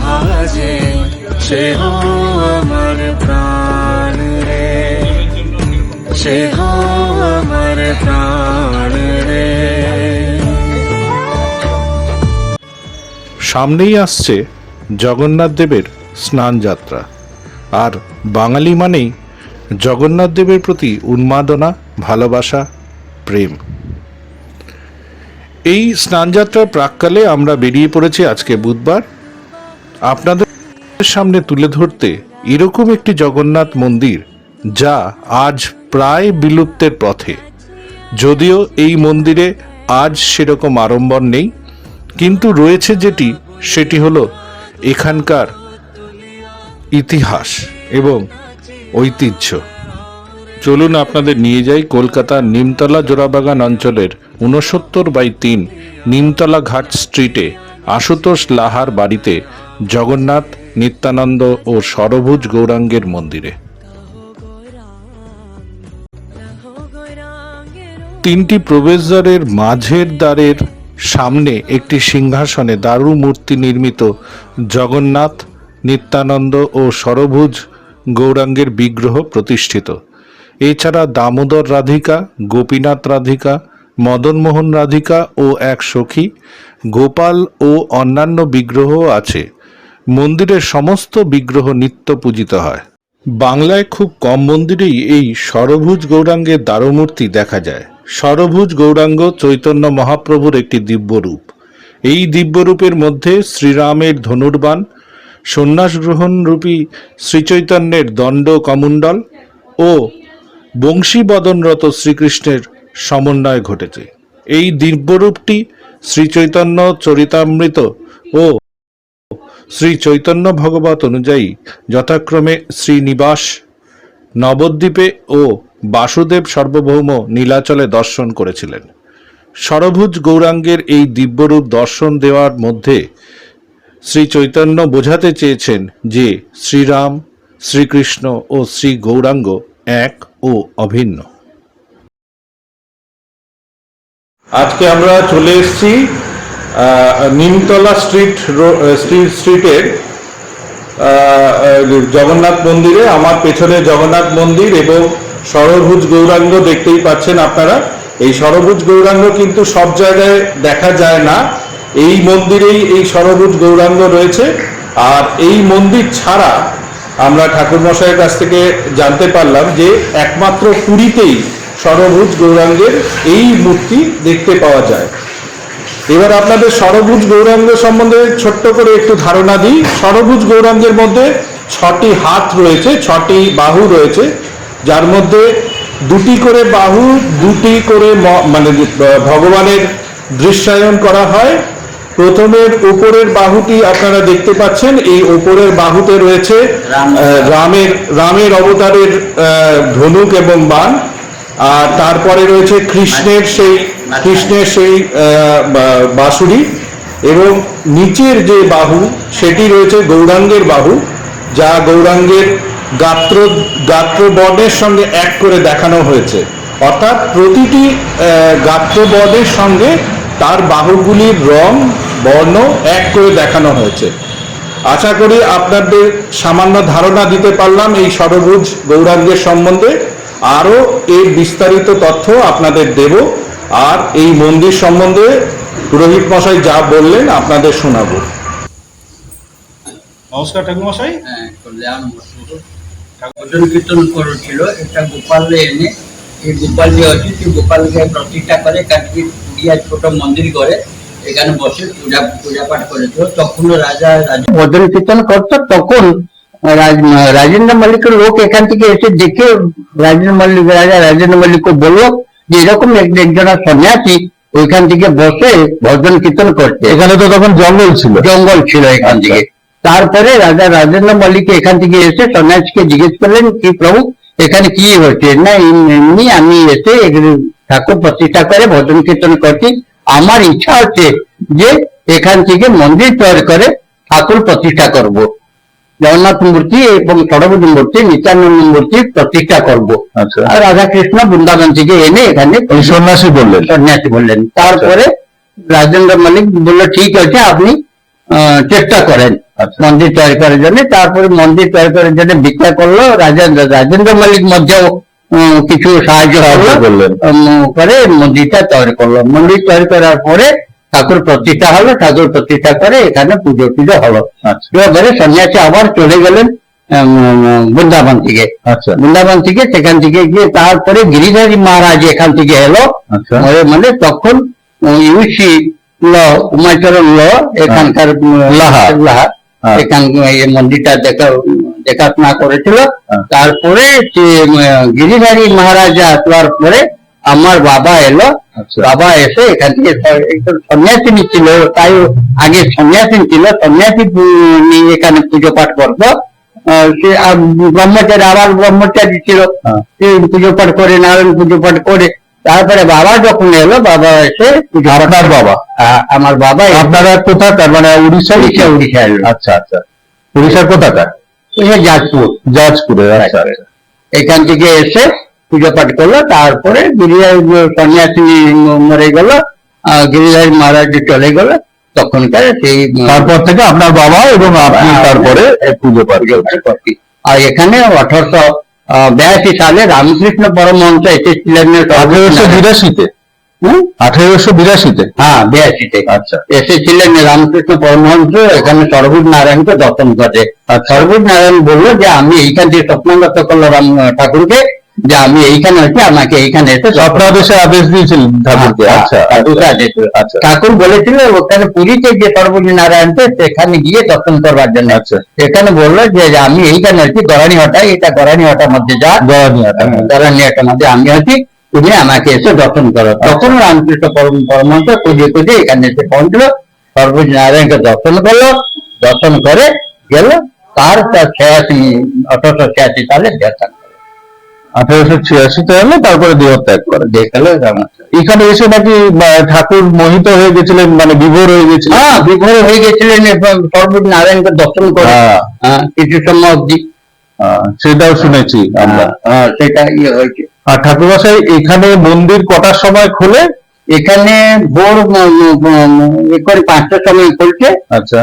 ভাজে, সে আমার প্রাণ রে। সে আমার প্রাণ রে। সামনেই আসছে জগন্নাথ দেবের স্নান যাত্রা। আর বাঙালি মানেই জগন্নাথ দেবের প্রতি উন্মাদনা, ভালোবাসা, প্রেম। এই স্নানযাত্রার প্রাককালে আমরা বেরিয়ে পড়েছি আজকে বুধবার। আপনাদের সামনে তুলে ধরতে এরকম একটি জগন্নাথ মন্দির যা আজ প্রায় বিলুপ্তের পথে। যদিও এই মন্দিরে আজ সেরকম আড়ম্বর নেই, কিন্তু রয়েছে যেটি, সেটি হলো এখানকার ইতিহাস এবং ঐতিহ্য। চলুন আপনাদের নিয়ে যাই কলকাতার নিমতলা জোড়াবাগান অঞ্চলের উনসত্তর বাই তিন নিমতলা ঘাট স্ট্রিটে আশুতোষ লাহার বাড়িতে জগন্নাথ, নিত্যানন্দ ও সরভুজ গৌরাঙ্গের মন্দিরে। তিনটি প্রবেশদ্বারের মাঝের দ্বারের সামনে একটি সিংহাসনে দারু মূর্তি নির্মিত জগন্নাথ, নিত্যানন্দ ও সরভুজ গৌরাঙ্গের বিগ্রহ প্রতিষ্ঠিত। এছাড়া দামোদর রাধিকা, গোপীনাথ রাধিকা, মদনমোহন রাধিকা ও এক সখী, গোপাল ও অন্যান্য বিগ্রহ আছে। মন্দিরের সমস্ত বিগ্রহ নিত্য পূজিত হয়। বাংলায় খুব কম মন্দিরেই এই সরভুজ গৌরাঙ্গের দ্বারমূর্তি দেখা যায়। সরভুজ গৌরাঙ্গ চৈতন্য মহাপ্রভুর একটি দিব্যরূপ। এই দিব্যরূপের মধ্যে শ্রীরামের ধনুর্বাণ সন্ন্যাস গ্রহণরূপী শ্রীচৈতন্যের দণ্ড কমণ্ডল ও বংশীবদনরত শ্রীকৃষ্ণের সমন্বয় ঘটেছে। এই দিব্যরূপটি শ্রীচৈতন্য চরিতামৃত ও শ্রী চৈতন্য ভগবত অনুযায়ী যথাক্রমে শ্রীনিবাস, নবদ্বীপে ও বাসুদেব সার্বভৌম নীলাচলে দর্শন করেছিলেন। সরভুজ গৌরাঙ্গের এই দিব্যরূপ দর্শন দেওয়ার মধ্যে শ্রী চৈতন্য বোঝাতে চেয়েছেন যে শ্রীরাম, শ্রীকৃষ্ণ ও শ্রী গৌরাঙ্গ এক ও অভিন্ন। আজকে আমরা চলে এসেছি নিমতলা স্ট্রিট স্ট্রিট স্ট্রিটের জগন্নাথ মন্দিরে, আমার পেছনে জগন্নাথ মন্দির এবং সরভুজ গৌরাঙ্গ দেখতেই পাচ্ছেন আপনারা। এই সরভুজ গৌরাঙ্গ কিন্তু সব জায়গায় দেখা যায় না। এই মন্দিরেই এই সরভুজ গৌরাঙ্গ রয়েছে। আর এই মন্দির ছাড়া আমরা ঠাকুরমশাইয়ের কাছ থেকে জানতে পারলাম যে একমাত্র পুরীতেই সরভুজ গৌরাঙ্গের এই মূর্তি দেখতে পাওয়া যায়। এবার আপনাদের সরভুজ গৌরাঙ্গ সম্বন্ধে ছোট্ট করে একটু ধারণা দিই। সরভুজ গৌরাঙ্গের মধ্যে ছটি হাত রয়েছে, ছটি বাহু রয়েছে, যার মধ্যে দুটি করে বাহু, দুটি করে মানে ভগবানের দৃশ্যায়ন করা হয় প্রথমের উপরের বাহুটি আপনারা দেখতে পাচ্ছেন। এই উপরের বাহুতে রয়েছে রামের রামের অবতারের ধনুক এবং বাণ আর তারপরে রয়েছে কৃষ্ণের সেই কৃষ্ণের সেই আহ, বা- বাঁশুরি। এবং নিচের যে বাহু সেটি রয়েছে গৌরাঙ্গের বাহু যা গৌরাঙ্গের গাত্র গাত্রবর্ণের সঙ্গে এক করে দেখানো হয়েছে। অর্থাৎ প্রতিটি গাত্রবর্ণের সঙ্গে তার বাহুগুলির রং বর্ণ এক করে দেখানো হয়েছে। আশা করি আপনাদের সামান্য ধারণা দিতে পারলাম এই সরভুজ গৌরাঙ্গের সম্বন্ধে। আরও এর বিস্তারিত তথ্য আপনাদের দেব। আর এই মন্দির সম্বন্ধে পুরোহিত মশাই যা বললেন আপনাদের শোনাবো। নমস্কার ঠাকুরমশাই। হ্যাঁ, ভজন কীর্তন করেছিল এটা গোপালে এনে। এই গোপাল যে আছে সেই গোপালকে প্রতিষ্ঠা করে কাটিয়ে পুড়িয়া ছোট মন্দির করে এখানে বসে পূজা পূজা পাঠ করেছিল তখন রাজা রাজা ভজন কীর্তন করতো তখন রাজেন্দ্র মল্লিকের লোক এখান থেকে এসে দেখে রাজেন্দ্র মল্লিক রাজা রাজেন্দ্র মল্লিককে বলল যে এরকম একজন সন্ন্যাসী ওইখান থেকে বসে ভজন কীর্তন করছে। এখানে তো তখন জঙ্গল ছিল। জঙ্গল ছিল এখান থেকে। তারপরে রাজা রাজেন্দ্র মল্লিক এখান থেকে এসে সন্ন্যাসীকে জিজ্ঞেস করলেন কি প্রভু এখানে কি হচ্ছে? না এমনি আমি এসে ঠাকুর প্রতিষ্ঠা করে ভজন কীর্তন করছি। আমার ইচ্ছা হচ্ছে যে এখান থেকে মন্দির তৈরি করে ঠাকুর প্রতিষ্ঠা করব। জগন্নাথ মূর্তি এবং সরস্বতী মূর্তি নিত্যানন্দ মূর্তি প্রতিষ্ঠা করব। আচ্ছা। আর রাধা কৃষ্ণ বৃন্দাবন থেকে এনে এখানে সন্ন্যাসী বললেন। সন্ন্যাসী বললেন। তারপরে রাজেন্দ্র মল্লিক বলল ঠিক আছে আপনি চেষ্টা করেন আচ্ছা। মন্দির তৈরি করার জন্য। তারপরে মন্দির তৈরি করার জন্য ভিক্ষা করল রাজেন্দ্র। রাজেন্দ্র মালিক মধ্যেও কিছু সাহায্য করলেন। করে মন্দিরটা তৈরি করল মন্দির তৈরি করার পরে ঠাকুর প্রতিষ্ঠা হলো। ঠাকুর প্রতিষ্ঠা করে এখানে পুজো টুজো হলো। আচ্ছা। এবারে সন্ন্যাসী আবার চলে গেলেন বৃন্দাবন থেকে। আচ্ছা। বৃন্দাবন থেকে সেখান থেকে গিয়ে তারপরে গিরিধারী মহারাজ এখান থেকে এলো। আচ্ছা। মানে তখন ইউসি ল উমাচরণ ল এখানকার লাহা। লাহা। এখান এই মন্দিরটা দেখা দেখাশোনা করেছিল হ্যাঁ। তারপরে গিরিধারী মহারাজা আসবার পরে আমার বাবা এলো। আচ্ছা। বাবা এসে এখান থেকে স- একজন সন্ন্যাসী ছিল তাই আগে সন্ন্যাসী ছিল। সন্ন্যাসী নিয়ে এখানে পুজো পাঠ করতো। সে ব্রহ্মচারী আবার ব্রহ্মচারী ছিল। হ্যাঁ। সে পুজো পাঠ করে নারায়ণ পুজো পাঠ করে। তারপরে বাবা যখন এলো বাবা এসে আপনার বাবা? আ- আমার বাবা আপনারা কোথাকার? মানে উড়িষ্যা উড়িষ্যা উড়িষ্যা। এলো আচ্ছা আচ্ছা। উড়িষ্যার কোথাকার? আচ্ছা আচ্ছা এখান থেকে এসে পুজো পাঠ করল তারপরে গিরিধারী সন্ন্যাসী মরে গেল গিরিধারী মহারাজ চলে গেল তখনকার সেই তারপর থেকে আপনার বাবা এবং আপনি হ্যাঁ। তারপরে পুজো পাঠ পুজো পাঠ করছি। আর এখানে আঠারোশো বিরাশি সালে রামকৃষ্ণ পরমহংস এসেছিলেন আঠেরোশো বিরাশিতে? আঠেরোশো বিরাশিতে। হ্যাঁ বিরাশিতে। আচ্ছা। এসেছিলেন রামকৃষ্ণ পরমহংস এখানে সর্বুজ নারায়ণকে দর্শন করে আর নারায়ণ বলল যে আমি এইখান থেকে স্বপ্নাগত করল রাম ঠাকুরকে যে আমি এইখানে আছি আমাকে এইখানে এসে স্বপ্নাদেশে আদেশ দিয়েছিলেন ঠাকুরকে। হ্যাঁ, আচ্ছা আচ্ছা। আচ্ছা। ঠাকুর বলেছিল ওখানে পুরীতে যে সর্বজি নারায়ণকে সেখানে গিয়ে দর্শন করবার জন্য। আচ্ছা। এখানে বলল যে আমি এইখানে আছি গরানি হটাই এটা গরানি হটার মধ্যে যা গরানি হটার মধ্যে আমি আছি। তুমি আমাকে এসে দর্শন করো। তখন রামকৃষ্ণ পরম পরমহংস খুঁজে খুঁজে এখানে এসে পৌঁছলো। সর্বজি নারায়ণকে দর্শন করল। দর্শন করে গেল। তার ছিয়াশি আঠারোশো ছিয়াশি সালে দেড় আঠেরোশো ছিয়াশিতে হলে তারপরে দেহত্যাগ করে। দেখাল এখানে এসে নাকি ঠাকুর মোহিত হয়ে গেছিলেন মানে বিভোর হয়ে গেছিলেন? হ্যাঁ বিভোর হয়ে গেছিলেন সর্বজ নারায়ণকে দর্শন করে হ্যাঁ, হ্যাঁ, কিছু সময় অব্দি হ্যাঁ, সেটাও শুনেছি আমরা। হ্যাঁ, সেটা ইয়ে হয়েছে। আর ঠাকুরমশাই এখানে মন্দির কটার সময় খোলে? এখানে ভোর এখন পাঁচটার সময় খুলছে। আচ্ছা।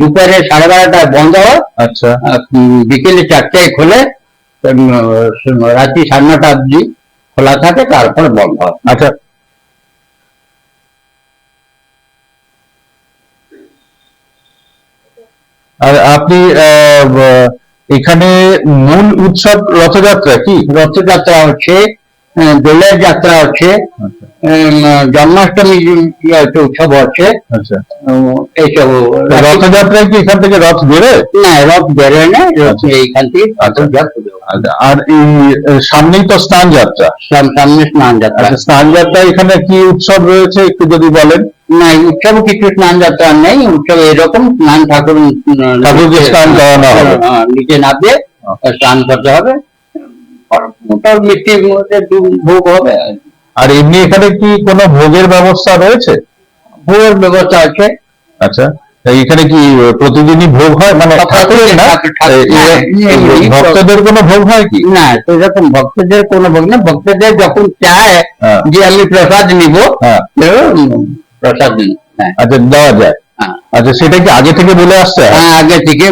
দুপুরে সাড়ে বারোটায় বন্ধ হয়। আচ্ছা। বিকেলে চারটায় খোলে। রাত্রি সাড়ে নটা অব্দি খোলা থাকে তারপর বন্ধ হয়। আচ্ছা। আর আপনি আহ, এখানে মূল উৎসব রথযাত্রা কি? রথযাত্রা হচ্ছে দোলের যাত্রা হচ্ছে উম, জন্মাষ্টমী উৎসব হচ্ছে। আচ্ছা। এইসব রথযাত্রায় কি এখান থেকে রথ বেরোয়? না রথ বেরোয় না রথ এইখান থেকে রথযাত্রা। আচ্ছা, আর এই সামনেই তো স্নান যাত্রা। সামনে স্নান যাত্রা। আচ্ছা স্নান যাত্রা এখানে কি উৎসব রয়েছে একটু যদি বলেন? না উৎসব কিছু স্নান যাত্রা নেই উৎসব এরকম স্নান ঠাকুর ঠাকুরকে স্নান করানো হবে। হ্যাঁ, নিচে নামবে স্নান করতে হবে। আর ওটা মিষ্টির মধ্যে ভোগ হবে আর এমনি এখানে কি কোনো ভোগের ব্যবস্থা রয়েছে? ভোগের ব্যবস্থা আছে। আচ্ছা। এখানে কি প্রতিদিনই ভোগ হয়? মানে ঠাকুরের না? ভক্তদের কোনো ভোগ হয় কি? না সেরকম ভক্তদের কোনো ভোগ না। ভক্তদের যখন চায় হ্যাঁ। যে আমি প্রসাদ নিব হ্যাঁ। প্রসাদ নিন হ্যাঁ। আচ্ছা দেওয়া যায়। আচ্ছা সেটা কি আগে থেকে বলে আসছে? হ্যাঁ, আগে থেকে।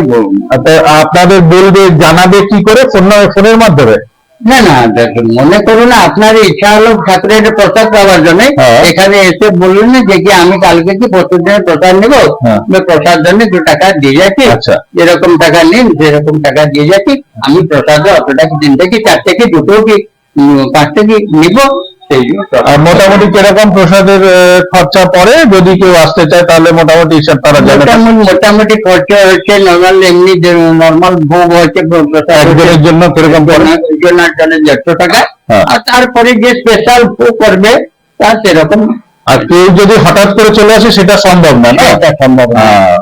আচ্ছা, আপনাদের বলবে জানাবে কি করে? ফোন ফোনের মাধ্যমে? না না দেখুন, মনে করুন আপনার ইচ্ছা হলো ঠাকুরের প্রসাদ পাওয়ার জন্য হ্যাঁ। এখানে এসে বললেন যে কি আমি কালকে কি প্রতিদিনের প্রসাদ নেব হ্যাঁ। প্রসাদ জন্য দু টাকা দিয়ে যাচ্ছি আচ্ছা। যেরকম টাকা নিন সেরকম টাকা দিয়ে যাচ্ছি আমি প্রসাদ অতটা তিনটে কি চারটে কি দুটো কি পাঁচটা কি নিব। আর মোটামুটি কীরকম প্রসাদের খরচা পড়ে? যদি কেউ আসতে চায় তাহলে মোটামুটি হিসাব তারা জানে মোটামুটি খরচা হচ্ছে নর্মাল এমনি নর্মাল ভোগ হচ্ছে একজনের জন্য কীরকম পড়ে? জনের জন্য দেড়শো টাকা। হ্যাঁ। আর তারপরে যে স্পেশাল ভোগ করবে তা সেরকম। আর কেউ যদি হঠাৎ করে চলে আসে সেটা সম্ভব না না? এটা সম্ভব না। হ্যাঁ,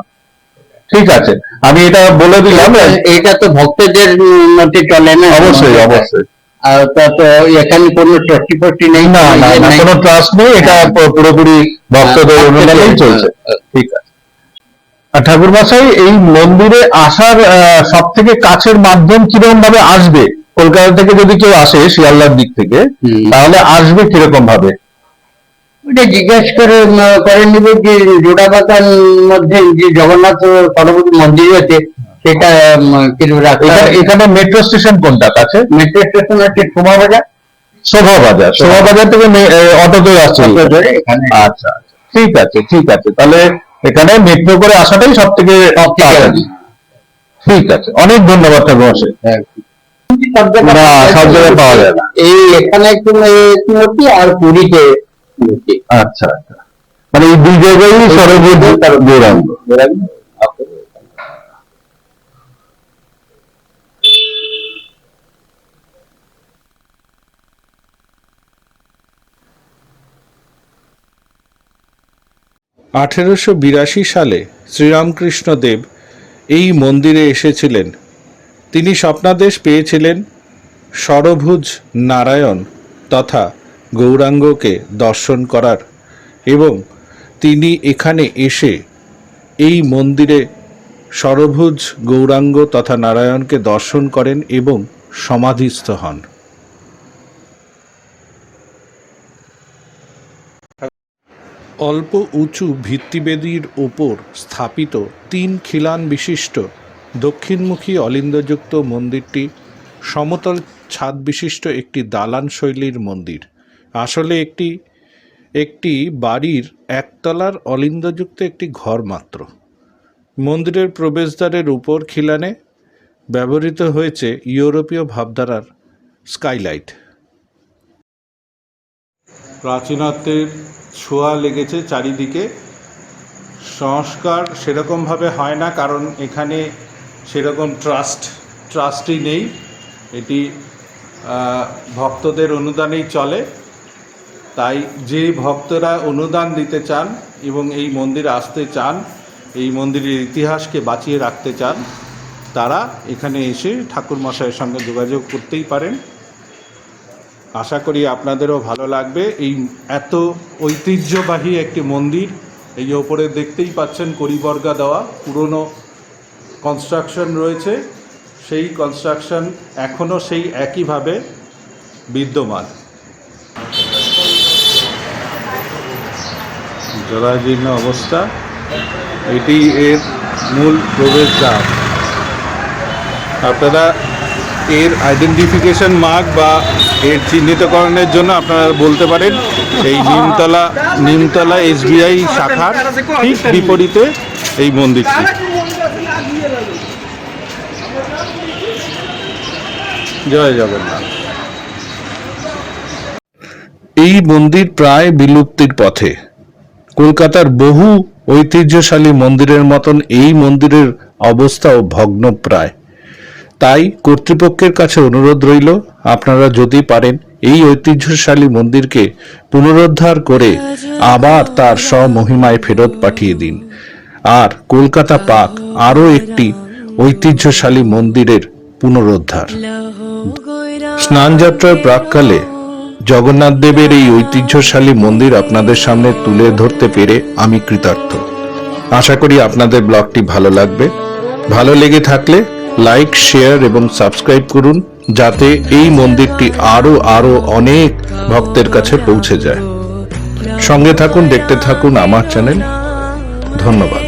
ঠিক আছে। আমি এটা বলে দিলাম। এটা তো ভক্তদের মধ্যে চলে না। অবশ্যই অবশ্যই। এখানে কোনো ট্রাস্টি ফস্টি নেই। না কোনো ট্রাস্ট নেই এটা পুরোপুরি ভক্তদের হ্যাঁ, অনুদানেই চলছে। হ্যাঁ। ঠিক আছে। ঠাকুর মশাই এই মন্দিরে আসার সব থেকে কাছের মাধ্যম কীরকম ভাবে আসবে? কলকাতা থেকে যদি কেউ আসে শিয়ালদার দিক থেকে। তাহলে আসবে কীরকম ভাবে ওটা জিজ্ঞেস করে উম, করে নিবে যে জোড়াবাগান মধ্যে যে জগন্নাথ সরস্বতী মন্দির আছে সেটা রাখা এখানে- মেট্রো স্টেশন কোনটা? কাছে? মেট্রো স্টেশন আছে শোভা বাজার শোভা বাজার শোভা বাজার থেকে আসছে। অটো ধরে এখানে। আচ্ছা আচ্ছা। ঠিক আছে ঠিক আছে। তাহলে এখানে মেট্রো করে আসাটাই সব থেকে ঠিক আছে। অনেক ধন্যবাদ ঠাকুর মশাই না, সব জায়গায় পাওয়া যায়। না। এই এখানে একটু একটু মূর্তি আর পুরীতে আচ্ছা আচ্ছা। মানে এই দুই জায়গায় গৌরাঙ্গ। আঠেরোশো বিরাশি সালে শ্রীরামকৃষ্ণ দেব এই মন্দিরে এসেছিলেন। তিনি স্বপ্নাদেশ পেয়েছিলেন সরভুজ নারায়ণ তথা গৌরাঙ্গকে দর্শন করার এবং তিনি এখানে এসে এই মন্দিরে সরভুজ, গৌরাঙ্গ তথা নারায়ণকে দর্শন করেন এবং সমাধিস্থ হন। অল্প উঁচু ভিত্তিবেদির ওপর স্থাপিত তিন খিলান বিশিষ্ট দক্ষিণমুখী অলিন্দযুক্ত মন্দিরটি সমতল ছাদ বিশিষ্ট একটি দালান শৈলীর মন্দির। আসলে একটি একটি বাড়ির একতলার অলিন্দযুক্ত একটি ঘর মাত্র। মন্দিরের প্রবেশদ্বারের উপর খিলানে ব্যবহৃত হয়েছে ইউরোপীয় ভাবধারার স্কাইলাইট। প্রাচীনত্বের ছোঁয়া লেগেছে চারিদিকে। সংস্কার সেরকমভাবে হয় না, কারণ এখানে সেরকম ট্রাস্ট ট্রাস্টই নেই। এটি ভক্তদের অনুদানেই চলে। তাই যে ভক্তরা অনুদান দিতে চান এবং এই মন্দিরে আসতে চান, এই মন্দিরের ইতিহাসকে বাঁচিয়ে রাখতে চান, তারা এখানে এসে ঠাকুর মশাইয়ের সঙ্গে যোগাযোগ করতেই পারেন। আশা করি আপনাদেরও ভালো লাগবে। এই এত ঐতিহ্যবাহী একটি মন্দির, এই ওপরে দেখতেই পাচ্ছেন করিবর্গা দেওয়া, পুরনো কনস্ট্রাকশন রয়েছে। সেই কনস্ট্রাকশন এখনও সেই একইভাবে বিদ্যমান। জরাজীর্ণ অবস্থা, এটি এর মূল প্রবেশদ্বার। আপনারা এর আইডেন্টিফিকেশন মার্ক বা এর চিহ্নিতকরণের জন্য আপনারা বলতে পারেন, এই নিমতলা নিমতলা এসবিআই শাখার ঠিক বিপরীতে এই মন্দিরটি। জয় জগন্নাথ। এই মন্দির প্রায় বিলুপ্তির পথে। কলকাতার বহু ঐতিহ্যশালী মন্দিরের মতন এই মন্দিরের অবস্থাও ভগ্নপ্রায়। তাই কর্তৃপক্ষের কাছে অনুরোধ রইল, আপনারা যদি পারেন এই ঐতিহ্যশালী মন্দিরকে পুনরুদ্ধার করে আবার তার স্বমহিমায় ফেরত পাঠিয়ে দিন। আর কলকাতা পাক আরও একটি ঐতিহ্যশালী মন্দিরের পুনরুদ্ধার। স্নানযাত্রার প্রাককালে জগন্নাথ দেবের এই ঐতিহ্যশালী মন্দির আপনাদের সামনে তুলে ধরতে পেরে আমি কৃতার্থ। আশা করি আপনাদের ব্লগটি ভালো লাগবে। ভালো লেগে থাকলে লাইক, শেয়ার এবং সাবস্ক্রাইব করুন যাতে এই মন্দিরটি আরও আরও অনেক ভক্তের কাছে পৌঁছে যায়। সঙ্গে থাকুন, দেখতে থাকুন আমার চ্যানেল। ধন্যবাদ।